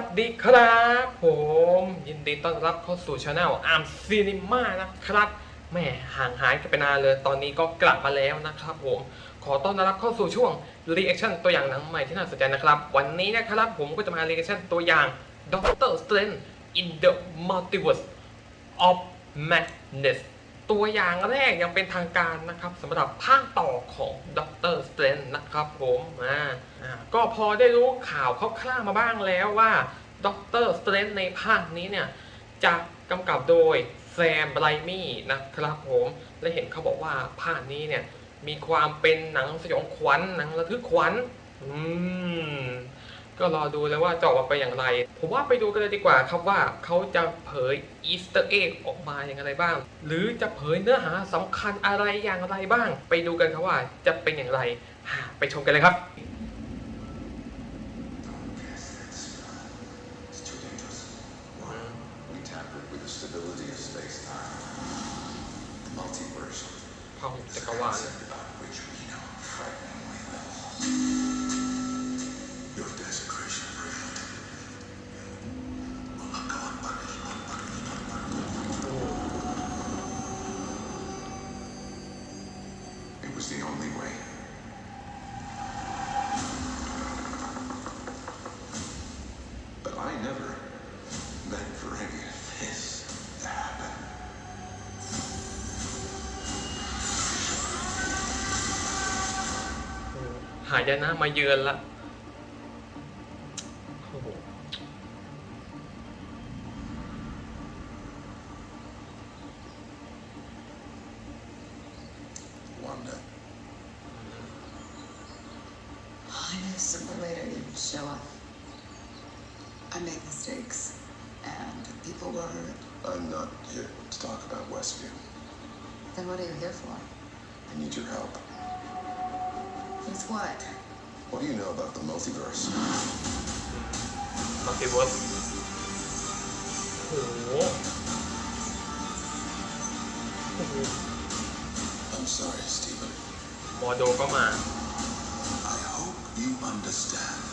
วัสดีครับผมยินดีต้อนรับเข้าสู่ช anel อาร์มซีนิม่านะครับแม่ห่างหายกันไปนานเลยตอนนี้ก็กลับมาแล้วนะครับผมขอต้อนรับเข้าสู่ช่วง reaction ตัวอย่างหนังใหม่ที่น่าสนใจนะครับ วันนี้นะครับผมก็จะมา reaction ตัวอย่าง Doctor Strange in the Multiverse of Madness ตัวอย่างแรกยังเป็นทางการนะครับสำหรับภาคต่อของด็อกเตอร์สเตรนนะครับผมอ่าอ่าก็พอได้รู้ข่าวคร่าวๆมาบ้างแล้วว่าด็อกเตอร์สเตรนในภาคนี้เนี่ยจะกำกับโดยแซมไบรมี่นะครับผมและเห็นเขาบอกว่าภาคนี้เนี่ยมีความเป็นหนังสยองขวัญหนังระทึกขวัญอืม ก็รอดูเลยว่าจะออกมาเป็นอย่างไร ผมว่าไปดูกันเลยดีกว่าครับว่าเขาจะเผยอีสเตอร์เอ็กออกมาอย่างไรบ้าง หรือจะเผยเนื้อหาสำคัญอะไรอย่างไรบ้าง ไปดูกันครับว่าจะเป็นอย่างไรอ่าไปชมกันเลยครับ It's too dangerous. Why? We tampered with the stability of space-time. The multiverse. พาหุจักรวาล หายนะมาเยือนละโอ้โห Wanda. I knew sooner or later you would show up. I made mistakes, and people were hurt. I'm not here to talk about Westview. Then what are you here for? I need your help. With what? What do you know about the multiverse? มัลติเวิร์สโอ้โหโอ้โห I'm sorry, Stephen. มอโดก็มา I hope you understand.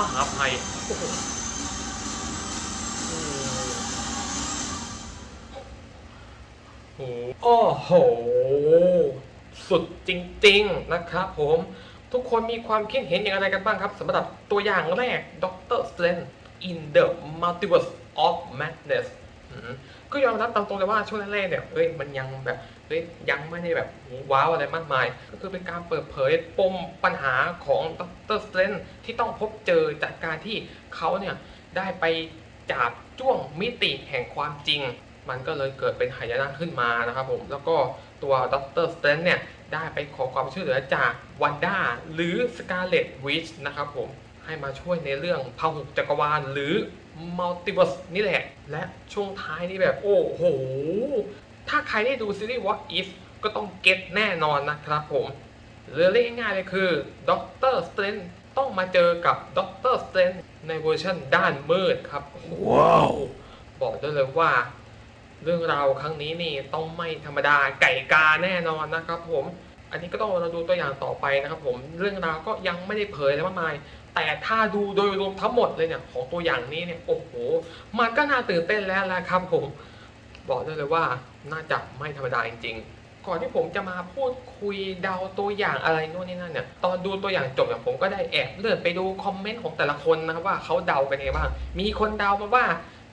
มหาภัยโอ้โหโอ้โห สุดจริง ๆ นะครับผม ทุกคนมีความคิดเห็นอย่างไรกันบ้างครับสำหรับตัวอย่างแรกด็อกเตอร์สเลน in the Multiverse of Madness อืม ก็ยอมรับตามตรงเลยว่าช่วงแรกๆเนี่ยเอ้ยมันยังแบบเฮ้ยยังไม่ได้แบบว้าวอะไรมากมาย ก็คือเป็นการเปิดเผยปมปัญหาของดรสเตรนที่ต้องพบเจอจากการที่เขาเนี่ยได้ไปจับจ้วงมิติแห่งความจริง มันก็เลยเกิดเป็นหายนะขึ้นมานะครับผมแล้วก็ตัวดรสเตรนเนี่ยได้ไปขอความช่วยเหลือจากวันด้าหรือสกาเลตวิชนะครับผมให้มาช่วยในเรื่องพหุจักรวาลหรือ มัลติเวิร์สนี่แหละ และช่วงท้ายนี่แบบโอ้โห ถ้าใครได้ดูซีรีส์ What If ก็ต้องเก็ตแน่นอนนะครับผมหรือเรียกง่ายๆเลยคือด็อกเตอร์สเตรนต้องมาเจอกับด็อกเตอร์สเตรนในเวอร์ชันด้านมืดครับ ว้าว บอกได้เลยว่า เรื่องราวครั้งนี้นี่ต้องไม่ธรรมดาไก่กาแน่นอนนะครับผม อันนี้ก็ต้องเราดูตัวอย่างต่อไปนะครับผม เรื่องราวก็ยังไม่ได้เผยอะไรมากมาย แต่ถ้าดูโดยรวมทั้งหมดเลยเนี่ยของตัวอย่างนี้เนี่ยโอ้โห มันก็น่าตื่นเต้นแล้วแหละครับผม บอกได้เลยว่าน่าจะไม่ธรรมดาจริงๆ ก่อนที่ผมจะมาพูดคุยเดาตัวอย่างอะไรโน่นนี่นั่นเนี่ยตอนดูตัวอย่างจบเนี่ยผมก็ได้แอบเลื่อนไปดูคอมเมนต์ของแต่ละคนนะครับว่าเขาเดากันยังไงบ้างมีคนเดามาว่า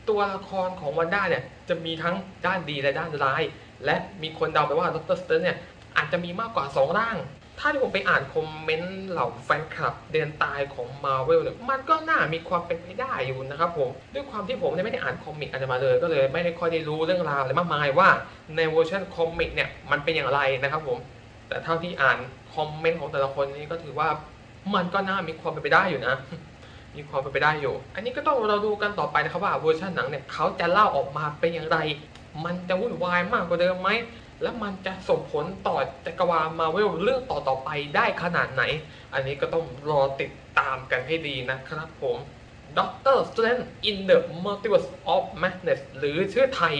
ตัวละครของวันด้าเนี่ยจะมีทั้งด้านดีและด้านร้าย และมีคนเดาไปว่าดรสเตอร์เนี่ยอาจจะมีมากกว่า 2 ร่าง ถ้าที่ผมไปอ่านคอมเมนต์เหล่าแฟนคลับเดือนตายของ Marvel เนี่ยมันก็น่ามีความเป็นไปได้อยู่นะครับผมด้วยความที่ผมเนี่ยไม่ได้อ่านคอมิกอะไรมาเลย ก็เลยไม่ได้ค่อยได้รู้เรื่องราวอะไรมากมายว่าในเวอร์ชันคอมิกเนี่ยมันเป็นอย่างไรนะครับผมแต่เท่าที่อ่านคอมเมนต์ของแต่ละคนนี้ก็ถือว่ามันก็น่ามีความเป็นไปได้อยู่นะมีความเป็นไปได้อยู่ อันนี้ก็ต้องเราดูกันต่อไปนะครับว่าเวอร์ชันหนังเนี่ยเขาจะเล่าออกมาเป็นอย่างไร มันจะวุ่นวายมากกว่าเดิมไหม แล้วมันจะส่งผลต่อจักรวาลมาเวลเรื่องต่อๆไปได้ขนาดไหน อันนี้ก็ต้องรอติดตามกันให้ดีนะครับผม Doctor Strange in the Multiverse of Madness หรือชื่อไทย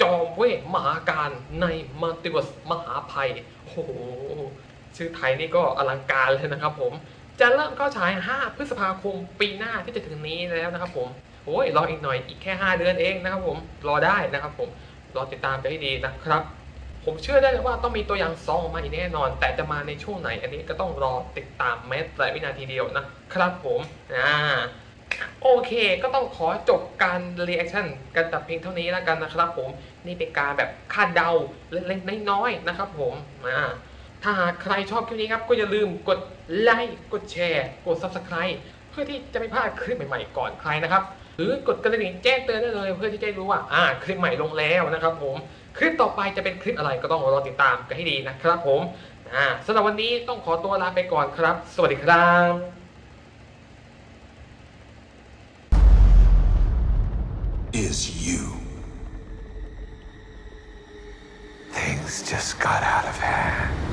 จอมเวทมหาการใน Multiverse มหาภัย โอ้โห ชื่อไทยนี่ก็อลังการเลยนะครับผมจะเริ่มเข้าฉาย 5 พฤษภาคมปีหน้าที่จะถึงนี้แล้วนะครับผม โอ้ย รออีกหน่อย อีกแค่ 5 เดือนเองนะครับผม รอได้นะครับผม รอติดตามกันให้ดีนะครับ ผมเชื่อได้เลยว่าต้องมีตัวอย่างซองออกมาอีกแน่นอน แต่จะมาในช่วงไหน อันนี้ก็ต้องรอติดตามแม้แต่วินาทีเดียวนะครับผมอ่าโอเค ก็ต้องขอจบการเรีแอคชั่นกันแต่เพียงเท่านี้แล้วกันนะครับผม นี่เป็นการแบบคาดเดาเล็กๆน้อยๆนะครับผมอ่าถ้าหากใครชอบคลิปนี้ครับ ก็อย่าลืมกดไลค์กดแชร์ กด Subscribe เพื่อที่จะไม่พลาดคลิปใหม่ๆก่อนใครนะครับ หรือกดกระดิ่งแจ้งเตือนได้เลย เพื่อที่จะรู้ว่าอ่าคลิปใหม่ลงแล้วนะครับผม คลิปต่อไปจะเป็นคลิปอะไรก็ต้องรอติดตามกันให้ดีนะครับผมสำหรับวันนี้ต้องขอตัวลาไปก่อนครับ สวัสดีครับ is you. Things just got out of hand.